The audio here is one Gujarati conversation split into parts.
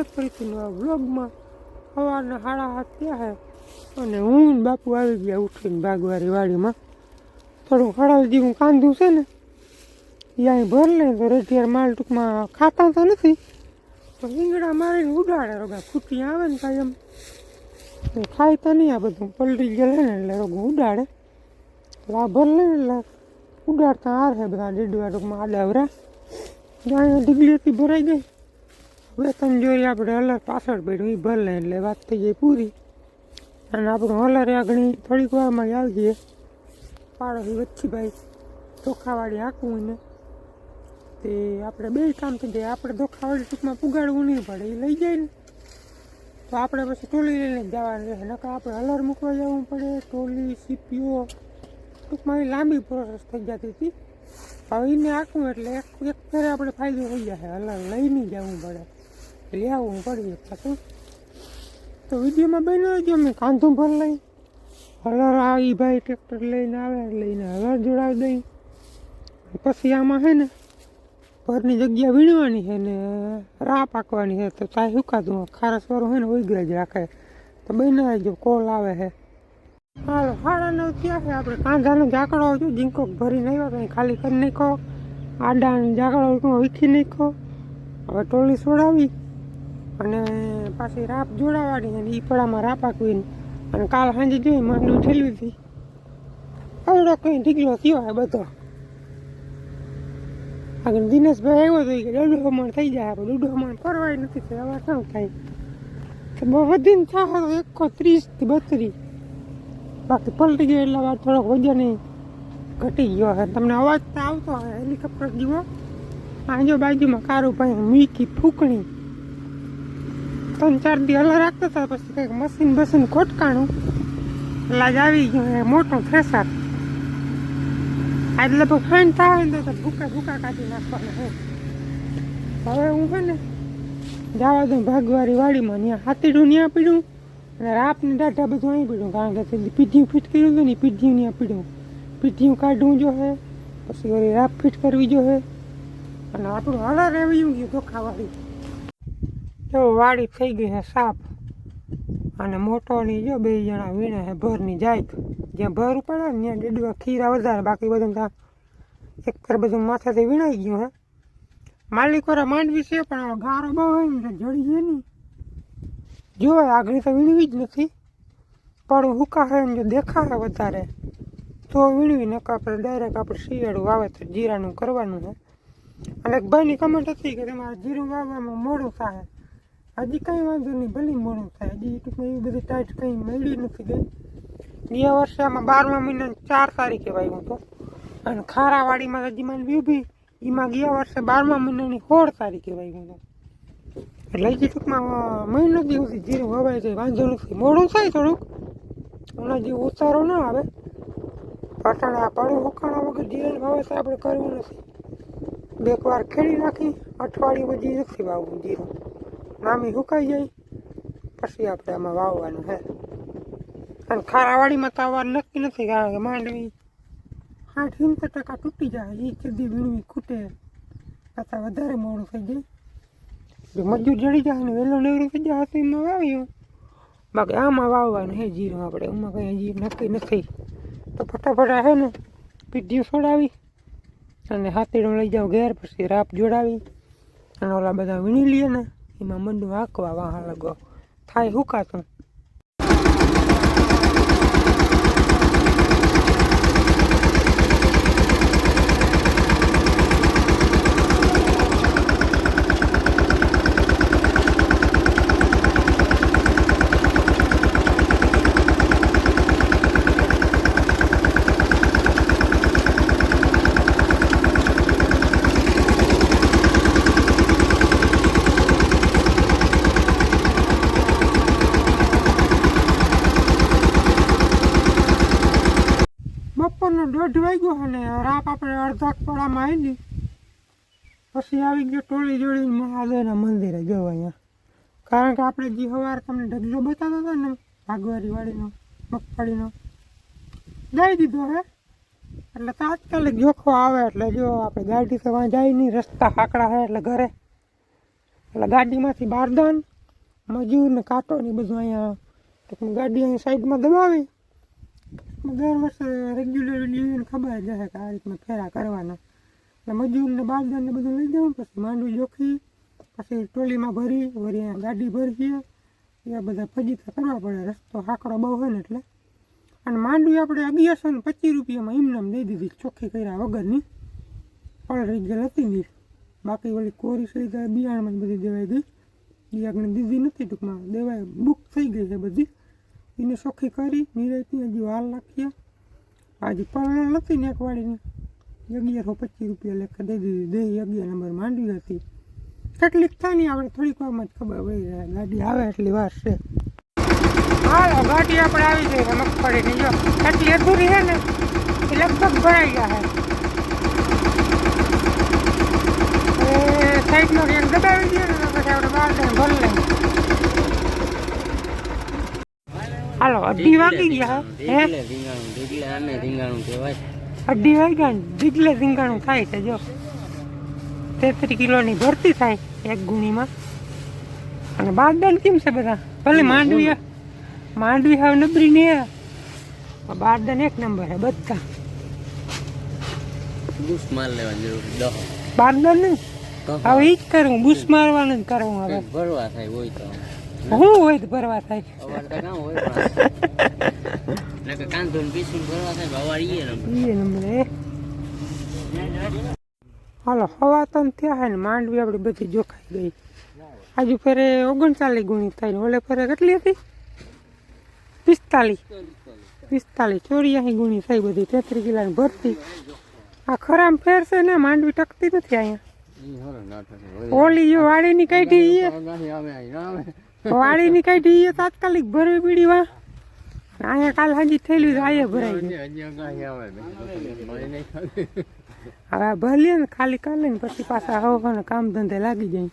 છે ફરીથી વ્લોગમાં. સવારના સાડા હાથ થયા છે. અને હું બાપુ આવી ગયા ઉઠીને ભાગવારી વાડીમાં. થોડું જેવું કાંધું છે ને એ અહીં ભર લે તો રેઢિયાર માલ ટૂંકમાં ખાતા તો નથી. તો રીંગણા મારીને ઉડાડે રોગા ફૂટી આવે ને કાંઈ એમ. ખાય તો નહીં આ બધું. પલટી ગયેલે ને એટલે રોગું ઉડાડે. આ ભર લે એટલે ઉડાડતા હાર છે બધા ડેડવા ટૂંકમાં આડાવરા. અહીંયા ઢીગલીથી ભરાઈ ગઈ. હવે તમે જોઈએ આપણે હલર પાછળ પડ્યું એ લે એટલે વાત થઈ જાય પૂરી. અને આપણું હલર આગળ થોડીક વારમાં આવી જઈએ પાડોશી વચ્ચીભાઈ ધોખાવાળી હાંકવું ને તે આપણે બે કામ થઈ જાય. આપણે ધોખાવાળી ટૂંકમાં પુગાડવું નહીં પડે એ લઈ જાય ને. તો આપણે પછી ટોલી લઈને જવાનું રહે નકર આપણે હલર મૂકવા જવું પડે, ટોલી, સીપીઓ. ટૂંકમાં એ લાંબી પ્રોસેસ થઈ જતી હતી. હવે એને આખું એટલે એક એક ફેરે આપણે ફાયદો થઈ જશે. હલર લઈને જવું પડે. લઈ આવું પડે પાછું તો વિડીયોમાં બન્યો જો મેં કાંધો ભર લઈ. હલર આવી ભાઈ ટ્રેક્ટર લઈને આવે, લઈને હલર જોડાવી દઈ. પછી આમાં છે ને ભરની જગ્યા વીણવાની છે ને રા પાકવાની છે તો ચાય સુકાતું ખારસવાળું હોય ને ઉગ્ર જ રાખે. તો બને જો કોલ આવે છે હાલો, સાડા નવ થયા છે, આપણે કાંધાનો ઝાકડો જો જીંકો ભરીને આવ્યો, કંઈ ખાલી કરી નાખો આડાનો ઝાકડો વીખી નાખો હવે ટોલી સોડાવી. અને પાછી રાપ જોડાવાની અને એ પડામાં રાપ આકવીને અને કાલ સાંજે જોઈ માંડું ઠેલવી હતી આવડો કંઈ ઢીકલો થયો છે બધો. આગળ દિનેશભાઈ આવ્યો તો કે દોઢ હમણ થઈ જાય આપણે દોઢ હમણ કરવાય નથી તો હવે શું થાય? તો બહુ વધીને થાય તો એકસો ત્રીસથી બત્રીસ. બાકી પલટી ગયો એટલે વાર થોડોક વજન ઘટી ગયો છે. તમને અવાજ તો આવતો હોય, હેલિકોપ્ટર જીવો. આજુબાજુમાં કારું પાસે મીકી ફૂકણી. ત્રણ ચાર દી હલા રાખતા હતા, પછી કંઈક મશીન બસીન ખોટકાણું. એટલે જ આવી ગયું મોટું થ્રેસર આજ લગભગ ફાઇન થાય ને તો ભૂકા ભૂકા કાઢી નાખવાના હે. હવે હું છે ને જવા દઉં ભાગવારી વાડીમાં ત્યાં હાથીડું ત્યાં પીડું અને રાપને ડાઢા બધું અહીં પીડું, કારણ કે પીઢિયું ફિટ કર્યું હતું ને પીઢિયું ત્યાં પીડું. પીઢિયું કાઢવું જો હે, પછી વળી રાપ ફિટ કરવી જો હે. અને આપણું હળર આવી ગયું ધોખાવાળી. જો વાડી થઈ ગઈ છે સાફ. અને મોટોની જો બે જણા વીણે છે, ભરની જાય જ્યાં ભર પડે ને ત્યાં ડેડવા ખીરા વધારે, બાકી બધું ત્યાં એક પર બધું માથાથી વીણાઈ ગયું હે માલિકોરા માંડવી છે, પણ ગારો બહુ હોય ને તો જડી જાય નહીં. જોવાય આગળ તો વીણવી જ નથી. પણ હુકા હોય ને જો દેખાડે વધારે, તો વીણવી નકા આપણે ડાયરેક્ટ આપણે શિયાળું વાવેતર જીરાનું કરવાનું છે. અને એક ભાઈની કમેન્ટ હતી કે તમારે જીરું વાવવામાં મોડું થાય. હજી કાંઈ વાંધો નહીં, ભલે મોડું થાય. હજી ટૂંકમાં એવી બધી ટાઈટ કંઈ મળી નથી ગઈ. ગયા વર્ષે આમાં બારમા મહિના ચાર તારીખે વાવ્યું હતું. અને ખારાવાડીમાં હજી માંડવી ઊભી. એમાં ગયા વર્ષે બારમા મહિનાની સોળ તારીખે વાવ્યું હતું. એટલે હજી ટૂંકમાં મહિનો દિવસ જીરું વવાય જાય, વાંધો નથી. મોડું થાય થોડુંક. હમણાં જે ઉતારો ના આવે. પાટણ આ પડું ઉકાણા વગર જીરણ વાવે આપણે કરવું નથી. બે વાર ખેડી નાખી. અઠવાડિયું પછી નથી વાવવું જીરું. નામી સુકાઈ જાય. પછી આપણે આમાં વાવવાનું છે અને ખારાવાડીમાં તો આવવાનું નક્કી નથી કારણ કે માંડવી આઠ સિત્તેર ટકા તૂટી જાય. એ સીધી વીણવી ખૂટે. કરતાં વધારે મોડું થઈ જાય. મજૂર જડી જાય ને વહેલો નેવરું થઈ જાય. તો એમાં વાવ્યું બાકી આમાં વાવવાનું હે જીરું આપણે. એમાં કંઈ હજી નક્કી નથી. તો ફટાફટ હે ને પીઢીઓ છોડાવી અને હાથીડું લઈ જાઓ ઘેર. પછી રાપ જોડાવી. અને ઓલા બધા વીણી લઈએ ને. એમાં મંડું હાંકવા વાહ લગો. થાય હુકાતું. બપોરનો દોઢ વાગ્યો અને રાપ આપણે અડધા પડામાં આવી પછી આવી ગયો ટોળી જોડીને મહાદેવના મંદિરે જવા અહીંયા. કારણ કે આપણે જે સવાર તમને ઢગલો બતાવતા હતા ને ભાગવારી વાળીનો મગફળીનો દઈ દીધો હે. એટલે તાત્કાલિક જોખો આવે એટલે જો આપણે ગાડી તો વાં જાય નહીં, રસ્તા હાકડા છે એટલે ઘરે. એટલે ગાડીમાંથી બારદાન, મજૂર ને કાંટો ને એ બધું અહીંયા ટૂંકમાં ગાડી અહીં સાઈડમાં દબાવી દર વર્ષે રેગ્યુલર લીવીને ખબર જ હશે કે આ રીતના ફેરા કરવાના. એટલે મજૂરને ને બધું લઈ જવું પછી માંડવી જોખી પછી ટોલીમાં ભરી, વળી ગાડી ભરીએ. એ બધા ફજીતા કરવા પડે, રસ્તો હાકડો બહુ હોય ને એટલે. અને માંડવી આપણે અગિયારસો ને પચીસ રૂપિયામાં એમનામ દઈ દીધી, ચોખ્ખી કર્યા વગરની. પલળી ગયેલ હતી નહીં બાકી ઓલી કોરી સહિત બિયારણમાં જ બધી દેવાઈ ગઈ. બિયાગણી દીધી નથી ટૂંકમાં દેવાય બુક થઈ ગઈ છે બધી. એને સોખી કરી નિરાયતની હજી હાલ નાખીએ આજે પલણ નથી ને એક વાળીની અગિયારસો પચીસ રૂપિયા લેખા દઈ દીધી. દહીં અગિયાર નંબર માંડવી હતી. કેટલીક થાય ને આપણે થોડીક વારમાં જ ખબર પડી ગાડી આવે એટલી વાર છે. હાલો, ગાડી આપણે આવી છે મગફળીની. જો એટલી અધૂરી છે ને, એ લગભગ ભરાઈ ગયા છે. સાઈડનો એક દબાવી દઈએ ને પછી આપણે બહાર ભરી લઈએ. હાલો અઢી વાગી ગયા હે? હે રીંગણાનું કહેવાય. અઢી વાગ્યા ને રીંગણું થાય છે જો. તેત્રીસ કિલોની ભરતી થાય એક ગુણીમાં. અને બારદાન કેમ છે બધા? ભલે માંડવી માંડવી હવે નબરી ને બારદાન એક નંબર છે બધા. બુશ માર લેવાની જરૂર બારદાન નહીં? હવે ઈ જ કરવું બુશ મારવાનું જ કરવું હવે. ભરવા થાય હોય તો. હું હોય તો ભરવા થાય. હાલો હવા તો થયા હે ને માંડવી આપણી બધી જોખાઈ ગઈ. આજુ ફેરે ઓગણચાલીસ ગુણી થાય ને ઓલે ફેરે કેટલી હતી? પિસ્તાલીસ. પિસ્તાલીસ. ચોર્યાસી ગુણી થઈ બધી તેત્રીસ કિલાની ભરતી. આ ખરામ ફેરશે ને માંડવી ટકતી નથી અહીંયા. ઓલી વાડીની કાઢી ઈ ની કાઢી ઈ તાત્કાલિક ભરવી પડી વા. અહીંયા કાલ હાજી થયેલું આયે ભરાઈ હવે ભરીએ ને ખાલી કાલે ને પછી પાછા હવાના કામ ધંધે લાગી જાય.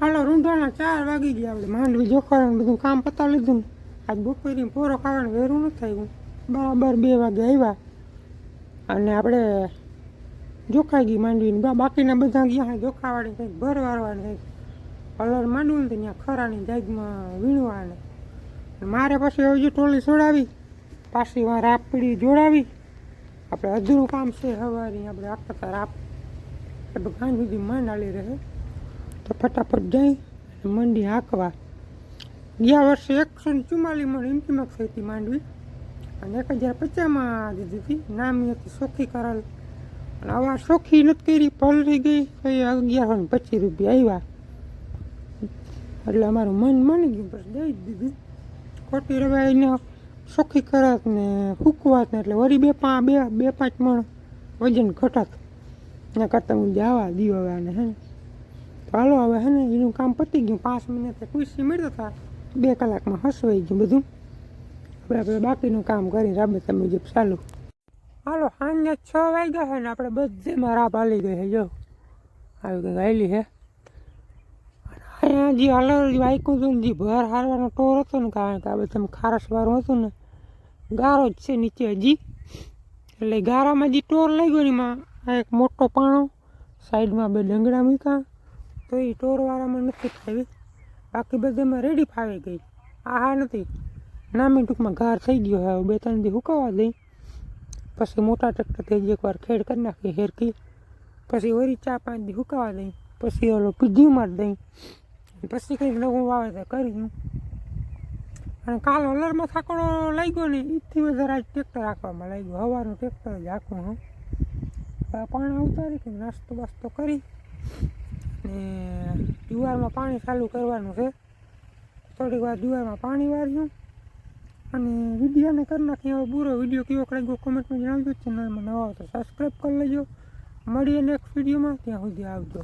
હાલો રૂંઢાના ચાર વાગી ગયા આપણે માંડવી જોખવાનું બધું કામ પતાવી લીધું ને. આજ બપોરી પોરો ખાવાનું વેરું નથી થયું બરાબર બે વાગે આવ્યા. અને આપણે જોખાઈ ગઈ માંડવીને. બાકીના બધા ગયા જોખાવાળી કંઈક ભર વારવાની કંઈક કલર માંડવું ને ત્યાં ખરાની જાગમાં વીણવાને મારે પછી હવે જો ટોલી છોડાવી પાછી વાર રાપડી જોડાવી. આપણે અધૂરું કામ છે સવારે આપણે આખા રાપ. એટલે કાન સુધી માંડાલી રહે. તો ફટાફટ જઈ અને મંડી હાંકવા. ગયા વર્ષે એકસો ને ચુમ્માલીસ મણ ઇન્ટીમક થઈ હતી માંડવી. અને એક હજાર પચાસમાં દીધી હતી. નામી હતી સોખી કરાલ. અને આવા સોખી નથી કરી પલરી ગઈ. એ અગિયારસો ને પચીસ રૂપિયા આવ્યા એટલે અમારું મન માની ગયું બસ દઈ દીધું. ખોટી રવાય એને સોખી કરત ને ફૂકવાત ને એટલે વળી બે પાંચ બે બે પાંચ મણ વજન ઘટત. એના કરતાં હું જવા દીવ હવે આને, હે તો હાલો હવે, હે ને, એનું કામ પતી ગયું. પાંચ મિનિટે ખુશી મળતા હતા બે કલાકમાં હસવાઈ ગયું બધું. આપણે આપણે બાકીનું કામ કરી રાબેતા મુજબ ચાલુ. હાલો, સાંજે છ વાગ્યા છે ને, આપણે બધેમાં રાબ હાલી ગઈ છે જો. આવી કંઈક હાલી છે અહીંયા જે અલર વાયકું હતું ને જે ભર હારવાનો ટોર હતો ને કારણ કે આ બધા ખારસવાળું હતું ને, ગારો જ છે નીચે હજી. એટલે ગારામાં જે ટોર લાગ્યો ને એમાં આ એક મોટો પાણો, સાઈડમાં બે ડંગડા મૂક્યા, તો એ ટોરવાળામાં નથી ફાવી બાકી બધામાં રેડી ફાવી ગઈ. આ હા નથી. નામી ટૂંકમાં ગાર થઈ ગયો હવે બે ત્રણ દી હુકાવા દઈ. પછી મોટા ટ્રેક્ટરથી એકવાર ખેડ કરી નાખી હેરકી પછી વળી ચા પાંચ દી હુકાવા દઈ. પછી ઓલો પીધી મારી દઈ. પછી કંઈક નવું વાવેતર કર્યું અને કાલ હલરમાં થાકડો લાગ્યો ને એથી વધારે આજ ટ્રેક્ટર રાખવામાં લાગ્યું. હવાનું ટ્રેક્ટર જ આખું હું. પાણી ઉતારી કે નાસ્તો બાસ્તો કરી. ને જુવારમાં પાણી ચાલુ કરવાનું છે. થોડીક વાર જુવારમાં પાણી વાર્યું. અને વિડીયોને કરી નાખી હવે પૂરો વીડિયો કેવો લાગ્યો કોમેન્ટમાં જણાવજો ચેનલમાં નવા તો સબસ્ક્રાઈબ કરી લેજો. મળીએ નેક્સ્ટ વિડીયોમાં ત્યાં સુધી આવજો.